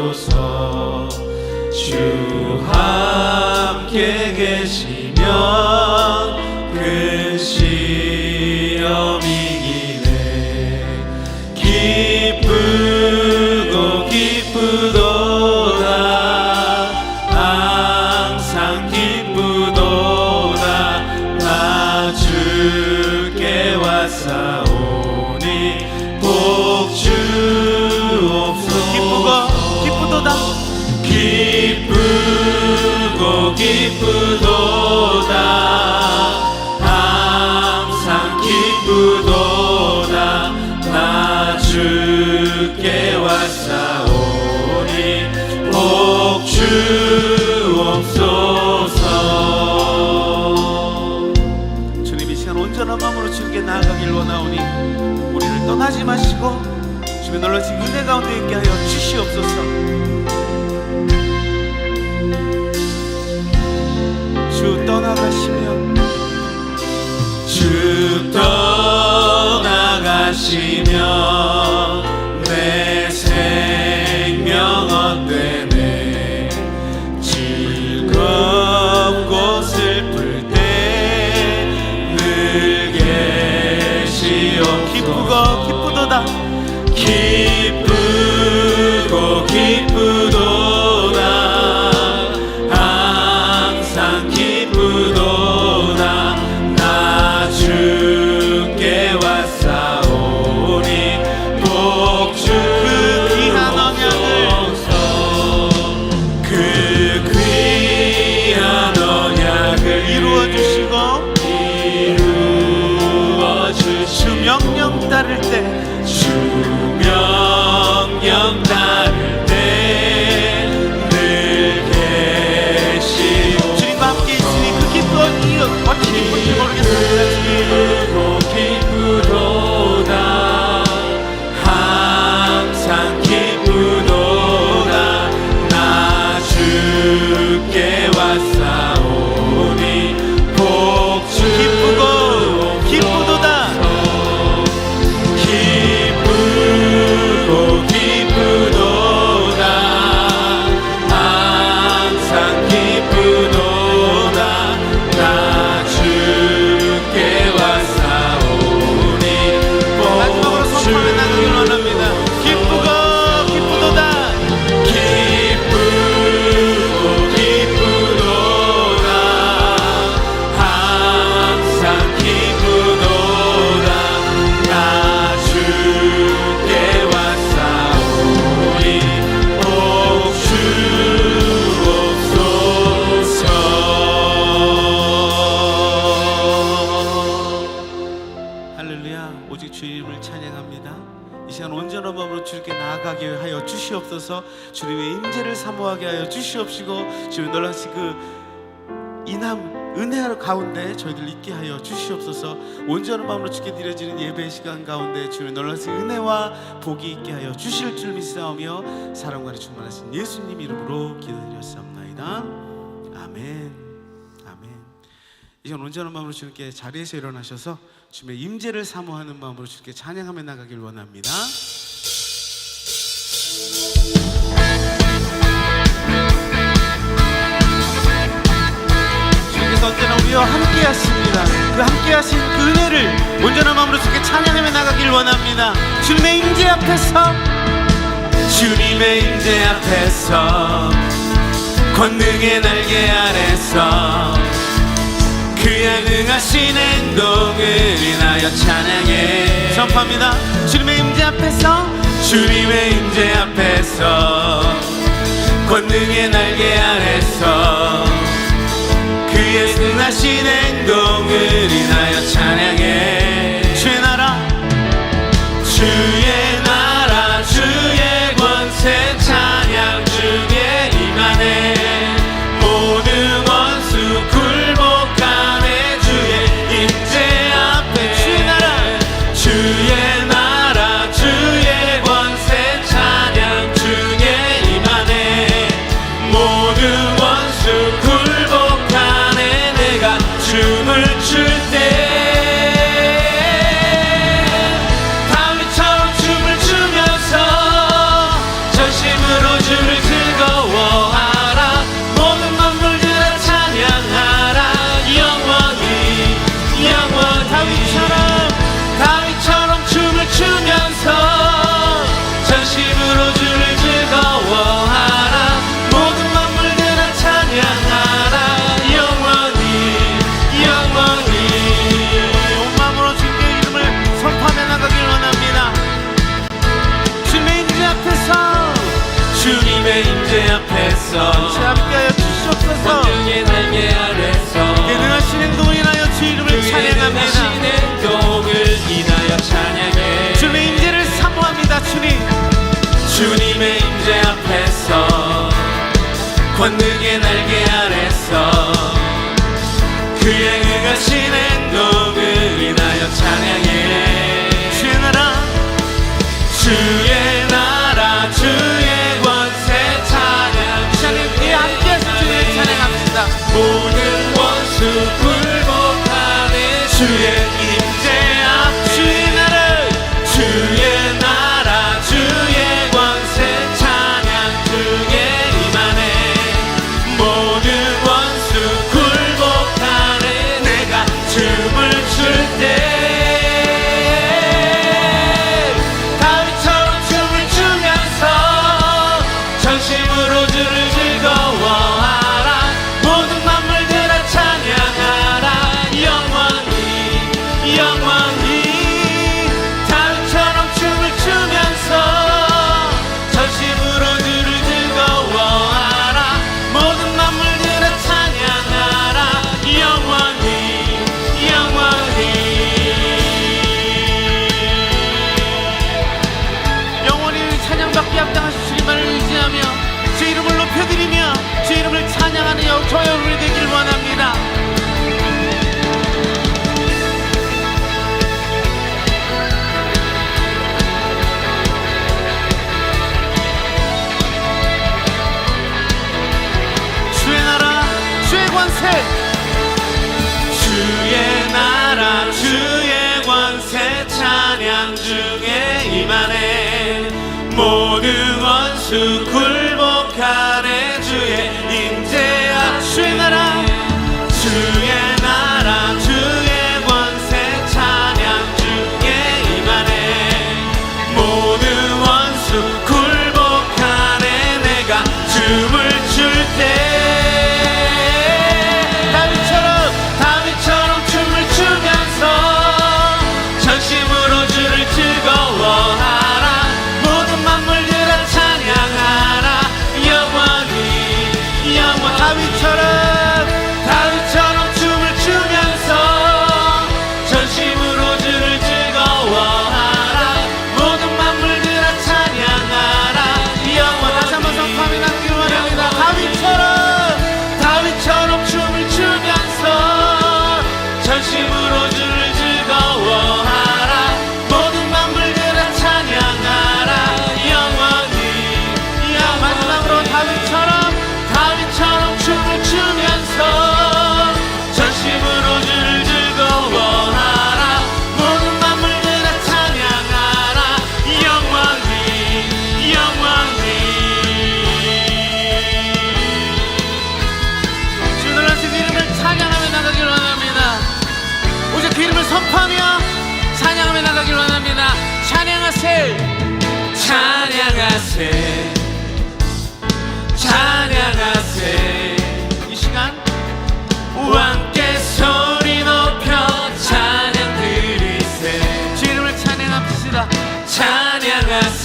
주시옵소서. 주 함께 계시면 원하오니 우리를 떠나지 마시고 주님 놀라신 은혜 가운데 있게 하여 주시옵소서. 주 떠나가시면 주 떠나가시면 주님의 임재를 사모하게 하여 주시옵시고 주님 놀라신 그 인함 은혜 가운데 저희들 있게 하여 주시옵소서. 온전한 마음으로 주께 드려지는 예배 시간 가운데 주님 놀라신 은혜와 복이 있게 하여 주실 줄 믿사오며 사랑과를 충만하신 예수님 이름으로 기도드렸사옵나이다. 아멘. 아멘. 이 시간 온전한 마음으로 주님께 자리에서 일어나셔서 주님의 임재를 사모하는 마음으로 주님께 찬양하며 나가길 원합니다. 우리와 함께 하십니다. 그 함께 하신 그 은혜를 온전한 마음으로 주님께 찬양하며 나가길 원합니다. 주님의 임재 앞에서. 주님의 임재 앞에서. 권능의 날개 아래서. 그의 능하신 행동을 인하여 찬양해. 전파합니다. 주님의 임재 앞에서. 주님의 임재 앞에서. 권능의 날개 아래서 하신 행동을 인하여 찬양해. 주의 나라 주의 권능의 날개 아래서 그의 은가 신 만에 모든 원수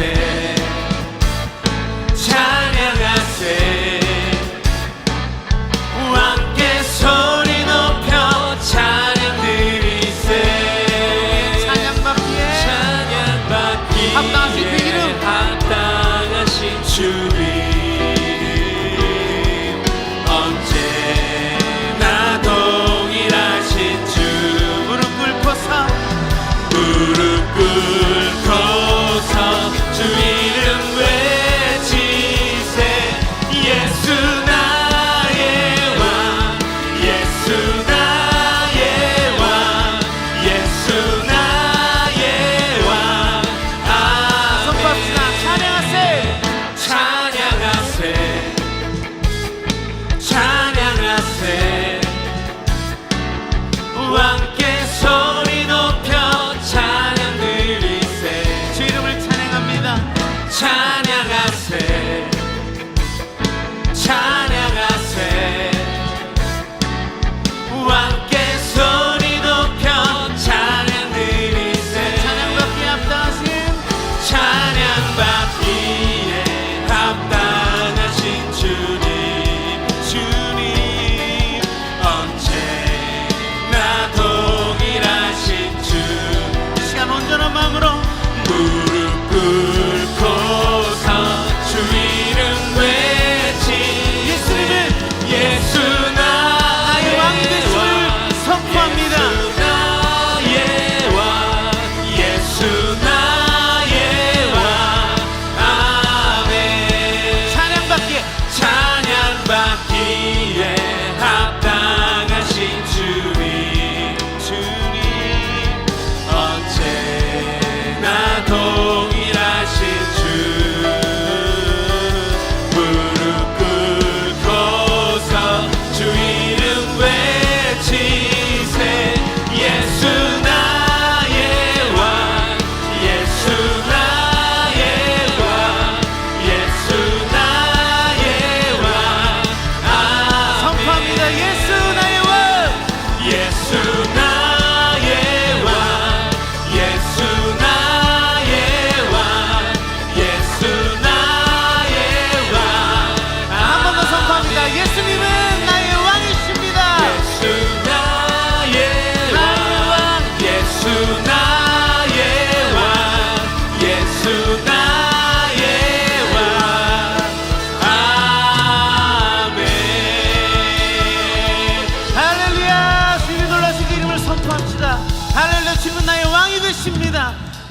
pretend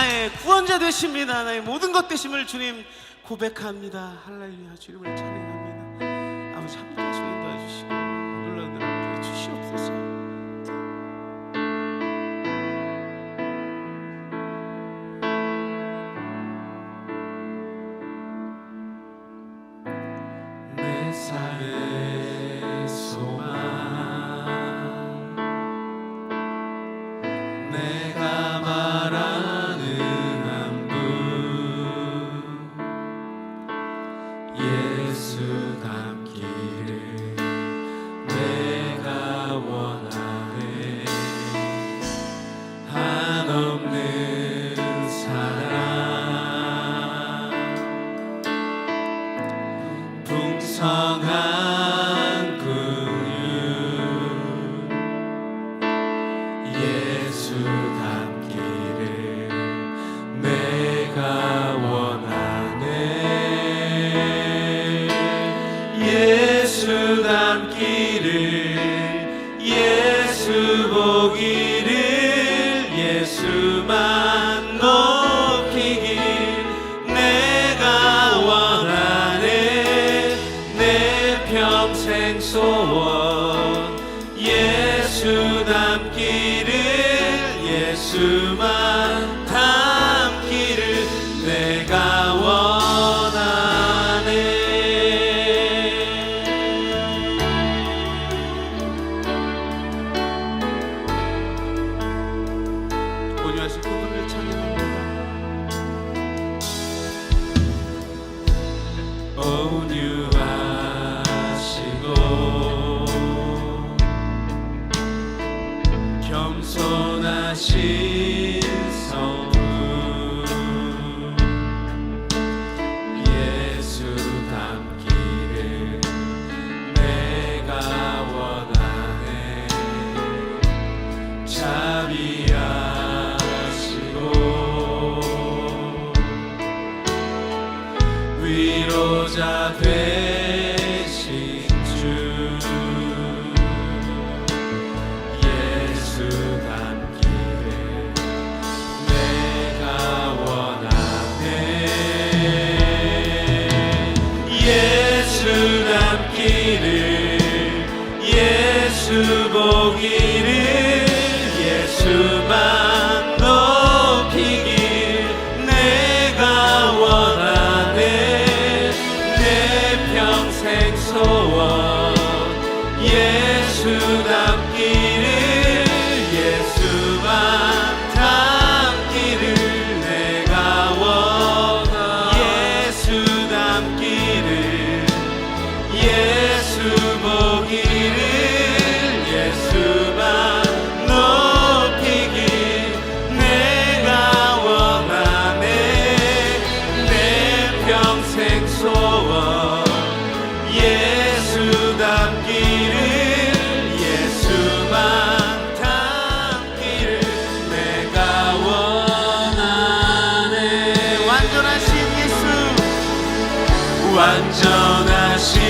나의 구원자 되십니다. 나의 모든 것 되심을 주님 고백합니다. 할렐루야 주님을 찬양합니다. 아버지 함께. 청하 완전하신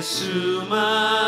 예수만